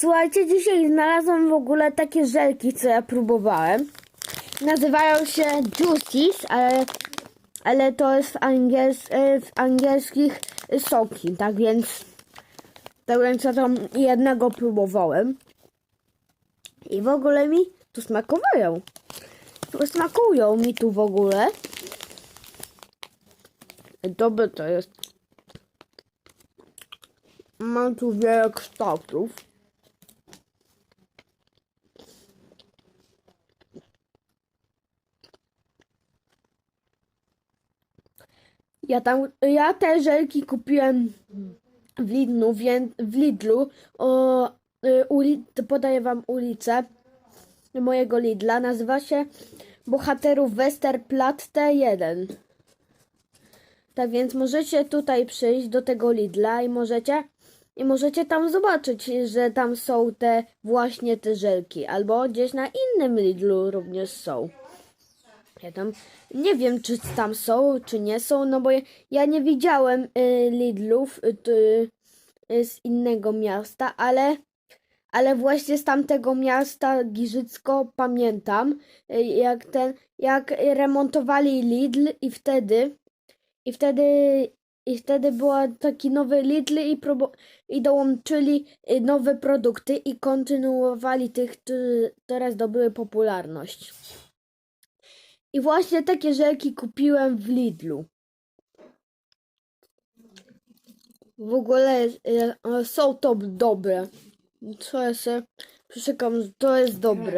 Słuchajcie, dzisiaj znalazłam w ogóle takie żelki, co ja próbowałem. Nazywają się Juicies, ale, ale to jest w, e, w angielskich soki, tak więc tak więc ja tam jednego próbowałem. I w ogóle mi tu smakowają. Smakują mi tu w ogóle. Dobre to jest. Mam tu wiele kształtów. Ja tam, ja te żelki kupiłem w Lidlu, więc w Lidlu, o, y, uli, podaję wam ulicę mojego Lidla, nazywa się Bohaterów Westerplatte 1. Tak więc możecie tutaj przyjść do tego Lidla i możecie i możecie tam zobaczyć, że tam są te właśnie te żelki, albo gdzieś na innym Lidlu również są. Tam nie wiem, czy tam są, czy nie są, no bo ja, ja nie widziałem y, Lidlów y, y, z innego miasta, ale, ale właśnie z tamtego miasta Giżycko pamiętam, y, jak ten, jak remontowali Lidl i wtedy, i wtedy, i wtedy był taki nowy Lidl i, probo- i dołączyli y, nowe produkty i kontynuowali tych, które teraz zdobyły popularność. I właśnie takie żelki kupiłem w Lidlu. W ogóle e, są to dobre. Co przyszykam, że to jest dobre.